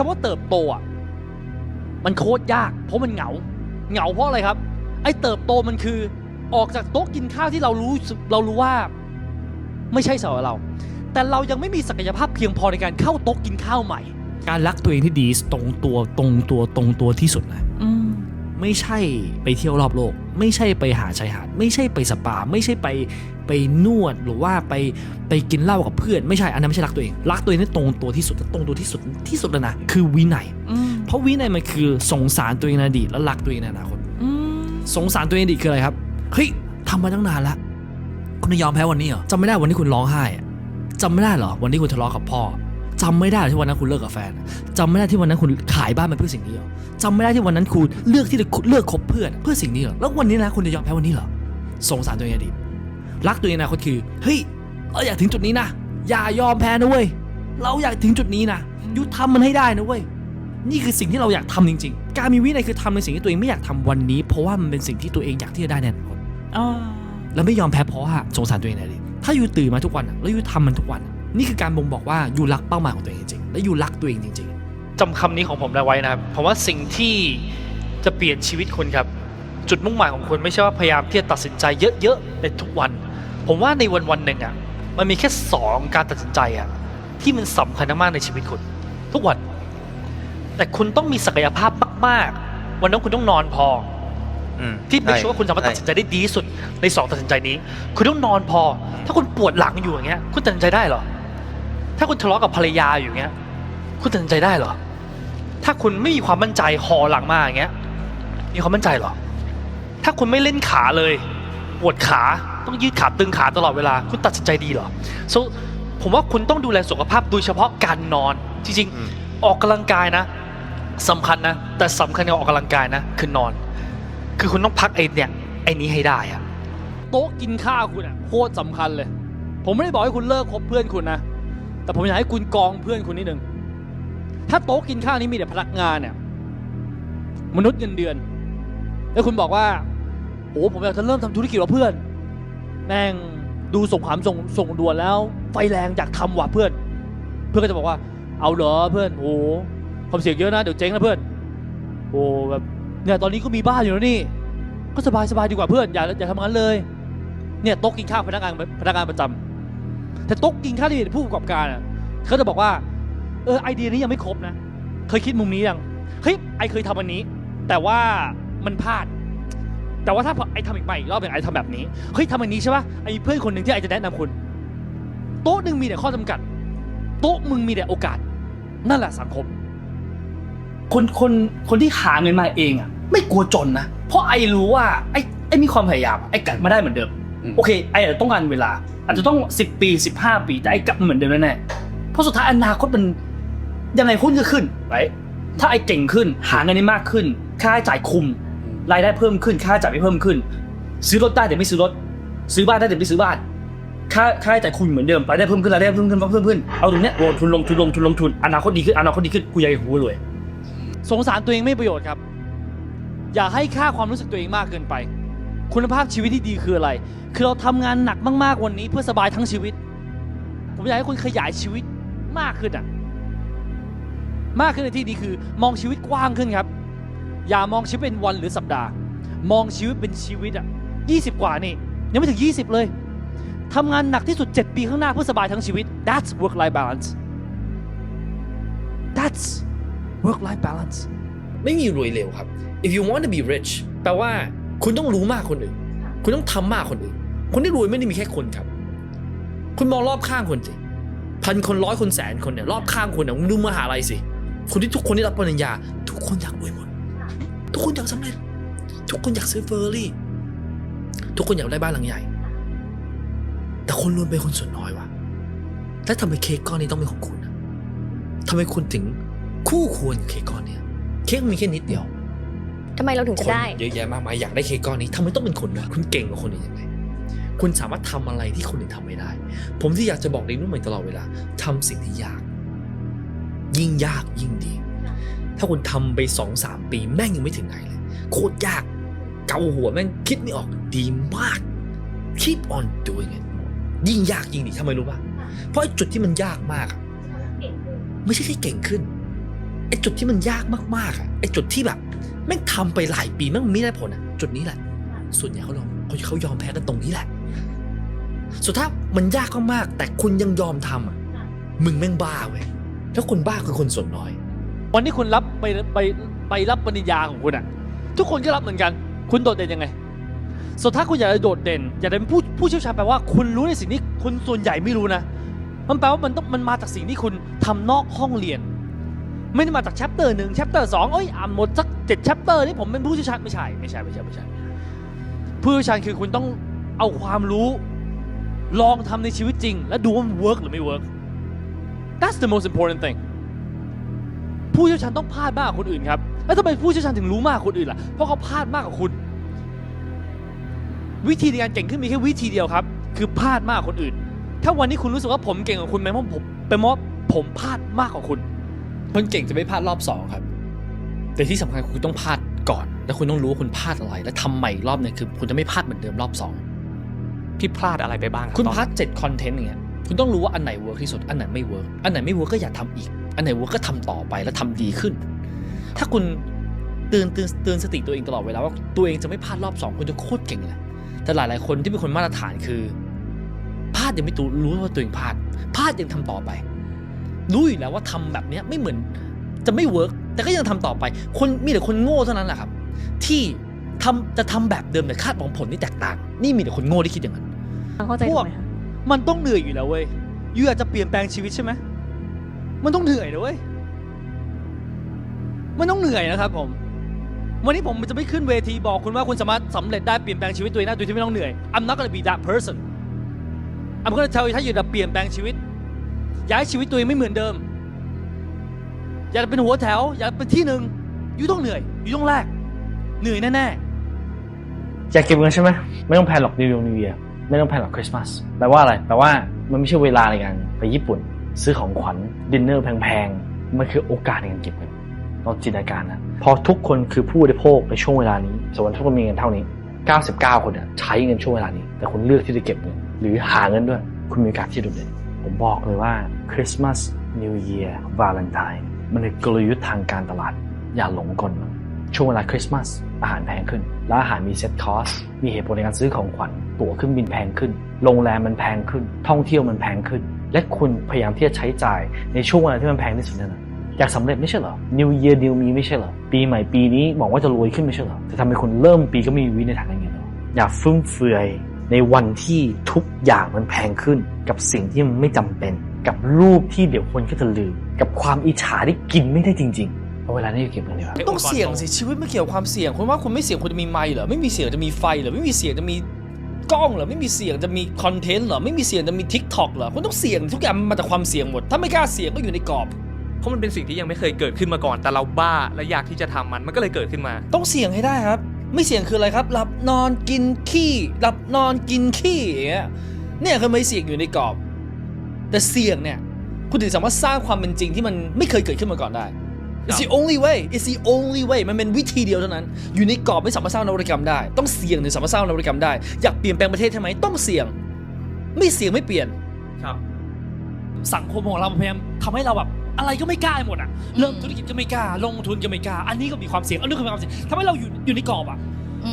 คำว่าเติบโตอะมันโคตรยาก เพราะมันเหงา เหงาเพราะอะไรครับ ไอ้เติบโตมันคือออกจากโต๊ะกินข้าวที่เรารู้สึกเรารู้ว่า ไม่ใช่สำหรับเรา แต่เรายังไม่มีศักยภาพเพียงพอในการเข้าโต๊ะกินข้าวใหม่ การรักตัวเองที่ดีตรงตัวตรงตัวตรงตัวที่สุดนะ ไม่ใช่ไปเที่ยวรอบโลก ไม่ใช่ไปหาชายหาด ไม่ใช่ไปสปา ไม่ใช่ไปไปนวดหรือว่าไปไปกินเหล้ากับเพื่อนไม่ใช่อันนั้นไม่ใช่รักตัวเอง รักตัวเองนี่ตรงตัวที่สุดตรงตัวที่สุดที่สุดแล้วนะคือวินัยเพราะวินัยมันคือสงสารตัวเองในอดีตและรักตัวเองในอนาคตสงสารตัวเองในอดีตคืออะไรครับเฮ้ยทำมาตั้งนานแล้วคุณจะยอมแพ้วันนี้เหรอจำไม่ได้วันที่คุณร้องไห้อะจำไม่ได้เหรอวันที่คุณทะเลาะกับพ่อ จำไม่ได้เหรอที่วันนั้นคุณเลิกกับแฟนจำไม่ได้ที่วันนั้นคุณขายบ้านไปเพื่อสิ่งนี้เหรอจำไม่ได้ที่วันนั้นคุณเลือกที่จะเลือกคบเพื่อนเพื่อสิ่งนี้เหรอแล้ววันนี้นะคุณจะยอมแพ้วันนี้เหรอสงสารตัวเองในอดีตรักตัวเองในอนาคตคือเฮ้ยเราอยากถึงจุดนี้นะอย่ายอมแพ้นะเว้ยเราอยากถึงจุดนี้นะยุทำมันให้ได้นะเว้ยนี่คือสิ่งที่เราอยากทำจริง ๆ การมีวินัยคือทำในสิ่งที่ตัวเองไม่อยากทำวันนี้ เพราะว่ามันเป็นสิ่งที่ตัวเองอยากที่จะได้ในอนาคตแล้วไม่ยอมแพ้เพราะว่าสงสารตัวเองในอดีตถ้าอยู่ตื่นมาทุกวันอะแล้วอยู่ทำมันทุกวันอะ นี่คือการบ่งบอกว่าอยู่รักเป้าหมายของตัวเองจริงๆและอยู่รักตัวเองจริง จำคำนี้ของผมได้ไว้นะครับผมว่าสิ่งที่จะเปลี่ยนชีวิตคุณครับ จุดมุ่งหมายของคุณไม่ใช่ว่าพยายามที่จะตัดสินใจเยอะๆในทุกวัน ผมว่าในวันวันๆหนึ่งอะมันมีแค่สองการตัดสินใจอะที่มันสำคัญมากๆในชีวิตคุณทุกวัน แต่คุณต้องมีศักยภาพมากๆ วันนั้นคุณต้องนอนพอ อืมที่ไม่ใช่ชัวร์ว่าคุณสามารถตัดสินใจได้ดีที่สุดในสองตัดสินใจนี้ คุณต้องนอนพอ ถ้าคุณปวดหลังอยู่อย่างเงี้ย คุณตัดสินใจได้เหรอ ถ้าคุณทะเลาะกับภรรยาอยู่อย่างเงี้ย คุณตัดสินใจได้เหรอ ถ้าคุณไม่มีความมั่นใจห่อหลังมาอย่างเงี้ย มีความมั่นใจเหรอ ถ้าคุณไม่เล่นขาเลยปวดขาต้องยืดขาตึงขาตลอดเวลา คุณตัดสินใจดีเหรอ so ผมว่าคุณต้องดูแลสุขภาพโดยเฉพาะการนอน จริงอืมๆออกกำลังกายนะสำคัญนะ แต่สำคัญกว่าออกกำลังกายนะ คือนอน คือคุณต้องพักไอ้เนี่ยไอ้นี้ให้ได้อะโต๊ะกินข้าวคุณอะโคตรสำคัญเลย ผมไม่ได้บอกให้คุณเลิกคบเพื่อนคุณนะ แต่ผมอยากให้คุณกองเพื่อนคุณนิดนึง ถ้าโต๊ะกินข้าวนี้มีแต่พนักงานเนี่ย มนุษย์เงินเดือน แล้วคุณบอกว่าโอ้ผมอยากจะเริ่มทำธุรกิจกับเพื่อน แม่งดูส่งความส่งส่งด่วนแล้ว ไฟแรงอยากทำว่ะเพื่อน เพื่อนก็จะบอกว่า เอาเหรอเพื่อนโอ้ความเสี่ยงเยอะนะเดี๋ยวเจ๊งนะเพื่อนโอ้แบบเนี่ยตอนนี้ก็มีบ้านอยู่แล้วนี่ ก็สบายสบายดีกว่าเพื่อนอย่าอย่าทำงั้นเลย เนี่ยโต๊ะกินข้าวพนักงานพนักงานประจำ แต่โต๊ะกินข้าวที่ผู้ประกอบการอะเขาจะบอกว่า เออไอเดียนี้ยังไม่ครบนะ เคยคิดมุมนี้ยังเฮ้ยไอเคยทำอันนี้ แต่ว่ามันพลาด แต่ว่าถ้าไอทำอีกใหม่อีกรอบหนึ่งไอทำแบบนี้เฮ้ยทำอันนี้ใช่ปะไอมีเพื่อนคนหนึ่งที่ไอจะแนะนำคุณ โต๊ะหนึ่งมีแต่ข้อจำกัด โต๊ะมึงมีแต่โอกาส นั่นแหละสังคม คนคนคนที่หาเงินมาเองอะ ไม่กลัวจนนะเพราะไอรู้ว่าไอไอมีความพยายามไอกลับมาได้เหมือนเดิม โอเคไออาจจะต้องการเวลา อาจจะต้อง 10 ปี 15 ปีแต่ไอกลับมาเหมือนเดิมแน่ๆเพราะสุดท้ายอนาคตมันยังไงหุ้นก็ขึ้นไปถ้าไอเก่งขึ้นหาเงินได้มากขึ้น ค่าใช้จ่ายคุม รายได้เพิ่มขึ้น ค่าใช้จ่ายไม่เพิ่มขึ้น ซื้อรถได้แต่ไม่ซื้อรถ ซื้อบ้านได้แต่ไม่ซื้อบ้าน ค่าค่าใช้จ่ายคุมเหมือนเดิมรายได้เพิ่มขึ้นรายได้เพิ่มขึ้นเพิ่มขึ้นเอาตรงเนี้ยโอ้ทุนลงทุนลงทุนลงทุนอนาคตดีขึ้นอนาคตดีขึ้นกูใหญ่หูรวยสงสารตัวเองไม่ประโยชน์ครับ อย่าให้ค่าความรู้สึกตัวเองมากเกินไป คุณภาพชีวิตที่ดีคืออะไร คือเราทำงานหนักมาก ๆ วันนี้เพื่อสบายทั้งชีวิต ผมอยากให้คุณขยายชีวิตมากขึ้นอะ มากขึ้นในที่นี้คือ มองชีวิตกว้างขึ้นครับ อย่ามองชีวิตเป็นวันหรือสัปดาห์ มองชีวิตเป็นชีวิตอะ20กว่านี่ ยังไม่ถึง 20 เลยทำงานหนักที่สุด 7 ปีข้างหน้าเพื่อสบายทั้งชีวิต that's work life balance that's work life balance ไม่มีรวยเร็วครับ if you want to be rich แปลว่า คุณต้องรู้มากคนอื่น คุณต้องทำมากคนอื่น คนที่รวยไม่ได้มีแค่คนครับ คุณมองรอบข้างคนสิพันคนร้อยคนแสนคนเนี่ยรอบข้างคุณเนี่ยมึงดูมหาลัยสิคนที่ทุกคนที่รับปริญญา ทุกคนอยากรวยหมด ทุกคนอยากสำเร็จ ทุกคนอยากซื้อเฟอร์รี่ ทุกคนอยากได้บ้านหลังใหญ่ แต่คนรวยเป็นคนส่วนน้อยว่ะแล้วทำไมเค้กก้อนนี้ต้องเป็นของคุณทำไมคุณถึงคู่ควรกับเค้กก้อนเนี้ยเค้กมีแค่นิดเดียว ทำไมเราถึงจะได้ คนเยอะแยะมากมายอยากได้เค้กก้อนนี้ทำไมต้องเป็นคุณวะคุณเก่งกว่าคนอื่นยังไงคุณสามารถทำอะไรที่คนอื่นทำไม่ได้ ผมที่อยากจะบอกเด็กรุ่นใหม่ตลอดเวลาทำสิ่งที่ยาก ยิ่งยากยิ่งดี ถ้าคุณทำไปสองสามปีแม่งยังไม่ถึงไหนเลย โคตรยาก เกาหัวแม่งคิดไม่ออกดีมาก keep on doing it ยิ่งยากยิ่งดีทำไมรู้ป่ะเพราะไอ้จุดที่มันยากมากอะ ไม่ใช่แค่เก่งขึ้นไอ้จุดที่มันยากมากๆอะไอ้จุดที่แบบแม่งทำไปหลายปีแม่งไม่ได้ผลอะ จุดนี้แหละ ส่วนใหญ่เขายอมเขาเขายอมแพ้กันตรงนี้แหละ สุดท้ายมันยากมากๆแต่คุณยังยอมทำอะมึงแม่งบ้าเว้ยแล้วคนบ้าคือคนส่วนน้อย วันที่คุณรับไปไปไปรับปริญญาของคุณอะ ทุกคนก็รับเหมือนกัน คุณโดดเด่นยังไง สุดท้ายคุณอยากจะโดดเด่น อยากจะเป็นผู้ผู้เชี่ยวชาญแปลว่าคุณรู้ในสิ่งที่คนส่วนใหญ่ไม่รู้นะ มันแปลว่ามันต้องมันมาจากสิ่งที่คุณทำนอกห้องเรียน ไม่ได้มาจากแชปเตอร์หนึ่งแชปเตอร์สองเอ้ยอ่านหมดสักเจ็ดแชปเตอร์นี่ผมเป็นผู้เชี่ยวชาญไม่ใช่ไม่ใช่ไม่ใช่ไม่ใช่ผู้เชี่ยวชาญคือคุณต้องเอาความรู้ ลองทำในชีวิตจริง และดูว่ามันเวิร์กหรือไม่เวิร์ก That's the most important thing ผู้เชี่ยวชาญต้องพลาดมากกว่าคนอื่นครับ แล้วทำไมผู้เชี่ยวชาญถึงรู้มากกว่าคนอื่นล่ะ เพราะเขาพลาดมากกว่าคุณ วิธีในการเก่งขึ้นมีแค่วิธีเดียวครับ คือพลาดมากกว่าคนอื่น ถ้าวันนี้คุณรู้สึกว่าผมเก่งกว่าคุณเป็นเพราะผมเป็นเพราะผมพลาดมากกว่าคุณ คนเก่งจะไม่พลาดรอบสองครับ แต่ที่สำคัญคือคุณต้องพลาดก่อน แล้วคุณต้องรู้ว่าคุณพลาดอะไร และทำใหม่อีกรอบหนึงคือ คุณจะไม่พลาดเหมือนเดิมรอบสองพี่พลาดอะไรไปบ้างรับคุณตอนพลาดเจ็ดคอนเทนต์อย่างเงี้ยคุณต้องรู้ว่าอันไหนเวิร์กที่สุดอันไหนไม่เวิร์กอันไหนไม่เวิร์กก็อย่าทำอีก อันไหนเวิร์กก็ทำต่อไปแล้วทำดีขึ้น ถ้าคุณเตือนเตือนเตือนสติตัวเองตลอดเวลาว่าตัวเองจะไม่พลาดรอบสองคุณจะโคตรเก่งเลยแต่หลาย ๆ คนที่เป็นคนมาตรฐานคือพลาดยังไม่รู้รู้ว่าตัวเองพลาดพลาดยังทำต่อไป รู้อยู่แล้วว่าทำแบบเนี้ยไม่เหมือนจะไม่เวิร์กแต่ก็ยังทำต่อไป คนมีแต่คนโง่เท่านั้นแหละครับ ที่ทำจะทำแบบเดิมแต่คาดหวังผลที่แตกต่าง นี่มีแต่คนโง่ที่คิดอย่างนั้นเข้าใจพถูวกกไหมคะมันต้องเหนื่อยอยู่แล้วเว้ยยูอยากจะเปลี่ยนแปลงชีวิตใช่ไหมมันต้องเหนื่อยนะเว้ยมันต้องเหนื่อยนะครับผม วันนี้ผมจะไม่ขึ้นเวทีบอกคุณว่าคุณสามารถสำเร็จได้เปลี่ยนแปลงชีวิตตัวเองได้โดยที่ไม่ต้องเหนื่อย I'm not gonna be that person I'm gonna tell you ถ้าอยู่จะเปลี่ยนแปลงชีวิต อยากให้ชีวิตตัวเองไม่เหมือนเดิม อยากเป็นหัวแถว อยากเป็นที่หนึ่งยูต้องเหนื่อยยูต้องแลกเหนื่อยแน่ๆอยากเก็บเงินใช่ไหมไม่ต้องแพลนหรอกนิวนิวเยียไม่ต้องแพลนหรอกคริสต์มาสแปลว่าอะไรแปลว่ามันไม่ใช่เวลาในการไปญี่ปุ่น ซื้อของขวัญดินเนอร์แพงๆมันคือโอกาสในการเก็บเงินเราจินตนาการนะพอทุกคนคือผู้บริโภคในช่วงเวลานี้สมมติทุกคนมีเงินเท่านี้ 99 คนเนี่ยใช้เงินช่วงเวลานี้ แต่คุณเลือกที่จะเก็บเงินหรือหาเงินด้วย คุณมีโอกาสที่โดดเด่น ผมบอกเลยว่าคริสต์มาสนิวเยียร์วาเลนไทน์มันเป็นกลยุทธ์ทางการตลาด อย่าหลงกลมันช่วงเวลาคริสต์มาสอาหารแพงขึ้นและอาหารมีเซ็ตคอส มีเหตุผลในการซื้อของขวัญ ตั๋วเครื่องบินแพงขึ้น โรงแรมมันแพงขึ้น ท่องเที่ยวมันแพงขึ้น และคุณพยายามที่จะใช้จ่ายในช่วงเวลาที่มันแพงที่สุดนั่นนะอยากสำเร็จไม่ใช่เหรอ New Year New Me ไม่ใช่เหรอ ปีใหม่ปีนี้หวังว่าจะรวยขึ้นไม่ใช่เหรอแต่ทำไมคุณเริ่มปีก็มีวินในทางการเงินเหรออย่าฟุ่มเฟือย ในวันที่ทุกอย่างมันแพงขึ้น กับสิ่งที่มันไม่จำเป็น กับรูปที่เดี๋ยวคนก็จะลืม กับความอิจฉาที่กินไม่ได้จริงๆเอาเวลานี้อยู่เก็บเงินดีกว่าต้องเสี่ยงสิชีวิตไม่เกี่ยวกับความเสี่ยงคุณว่าคุณไม่เสี่ยงคุณจะมีไมค์เหรอไม่มีเสี่ยงจะมีไฟเหรอไม่มีเสี่ยงจะมีกล้องเหรอไม่มีเสี่ยงจะมีคอนเทนต์เหรอไม่มีเสี่ยงจะมีทิกตอกเหรอคุณต้องเสี่ยงทุกอย่างมันมาจากความเสี่ยงหมด ถ้าไม่กล้าเสี่ยงก็อยู่ในกรอบเพราะมันเป็นสิ่งที่ยังไม่เคยเกิดขึ้นมาก่อนแต่เราบ้าและอยากที่จะทำมันมันก็เลยเกิดขึ้นมา ต้องเสี่ยงให้ได้ครับ ไม่เสี่ยงคืออะไรครับ หลับนอนกินขี้ หลับนอนกินขี้อย่างเงี้ยเนี่ยคือไม่เสี่ยงอยู่ในกรอบ แต่เสี่ยงเนี่ย คุณถึงสามารถสร้างความเป็นจริงที่มันไม่เคยเกิดขึ้นมาก่อนได้ It's the only way It's the only way มันเป็นวิธีเดียวเท่านั้น อยู่ในกรอบไม่สามารถสร้างนวัตกรรมได้ ต้องเสี่ยงถึงสามารถสร้างนวัตกรรมได้ อยากเปลี่ยนแปลงประเทศใช่ไหมต้องเสี่ยง ไม่เสี่ยงไม่เปลี่ยน ครับ สังคมของเราพยายามทำให้เราแบบ อะไรก็ไม่กล้าหมดอะเริ่มธุรกิจก็ไม่กล้า ลงทุนก็ไม่กล้า อันนี้ก็มีความเสี่ยงอันนี้ก็มีความเสี่ยงทำให้เราอยู่อยู่ในกรอบอะ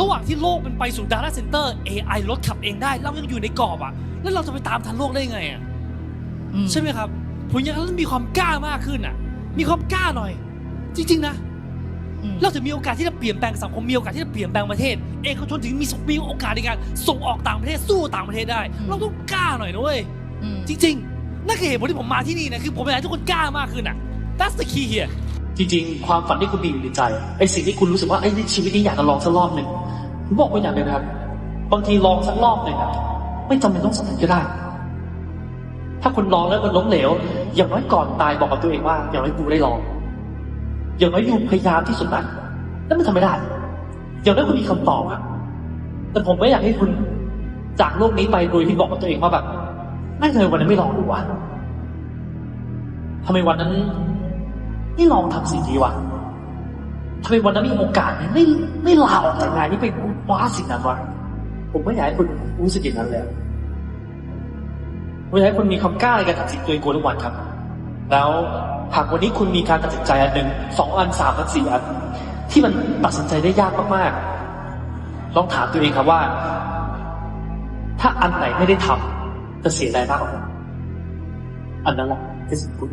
ระหว่างที่โลกมันไปสู่ Data Center AI รถขับเองได้ เรายังอยู่ในกรอบอะ แล้วเราจะไปตามทันโลกได้ไงอะใช่ไหมครับผมอยากให้เรามีความกล้ามากขึ้นอะ มีความกล้าหน่อย จริง ๆ นะเราถึงมีโอกาสที่จะเปลี่ยนแปลงสังคมมีโอกาสที่จะเปลี่ยนแปลงประเทศ เอกชนถึงมีมีโอกาสในการส่งออกต่างประเทศสู้ต่างประเทศได้ เราต้องกล้าหน่อยนะเว้ยจริง ๆ นั่นคือเหตุผลที่ผมมาที่นี่นะคือผมอยากให้ทุกคนกล้ามากขึ้นอะ That's the key here จริงๆ ความฝันที่คุณมีอยู่ในใจไอ้สิ่งที่คุณรู้สึกว่าไอ้ชีวิตนี้อยากจะลองสักรอบหนึ่งผมบอกไว้อย่างหนึ่งนะครับ บางทีลองสักรอบหนึ่งอะไม่จำเป็นต้องสำเร็จก็ได้ ถ้าคุณลองแล้วมันล้มเหลว อย่างน้อยก่อนตายบอกกับตัวเองว่า อย่างน้อยกูได้ลอง อย่างน้อยอยู่พยายามที่สุดนะแล้วมันทำไม่ได้ อย่างน้อยคุณมีคำตอบอะแต่ผมไม่อยากให้คุณจากโลกนี้ไปโดยที่บอกกับตัวเองว่าแบบ ไม่เคยวันนั้นไม่ลองดูวะทำไมวันนั้นไม่ลองทำสิ่งนี้วะทำไมวันนั้นมีโอกาสไม่ไม่ลาออกจากงานนี้ไปคว้าสิ่งนั้นวะผมไม่อยากให้คุณรู้สึกอย่างนั้นเลยผมอยากให้คุณมีความกล้าในการตัดสินตัวเองทุกวันครับ แล้วหากวันนี้คุณมีการตัดสินใจอันหนึ่งสองอันสามอันสี่อัน ที่มันตัดสินใจได้ยากมากๆลองถามตัวเองครับว่า ถ้าอันไหนไม่ได้ทำ ก็เสียใจมากกว่าอันนั้นแหละที่สุดคุณ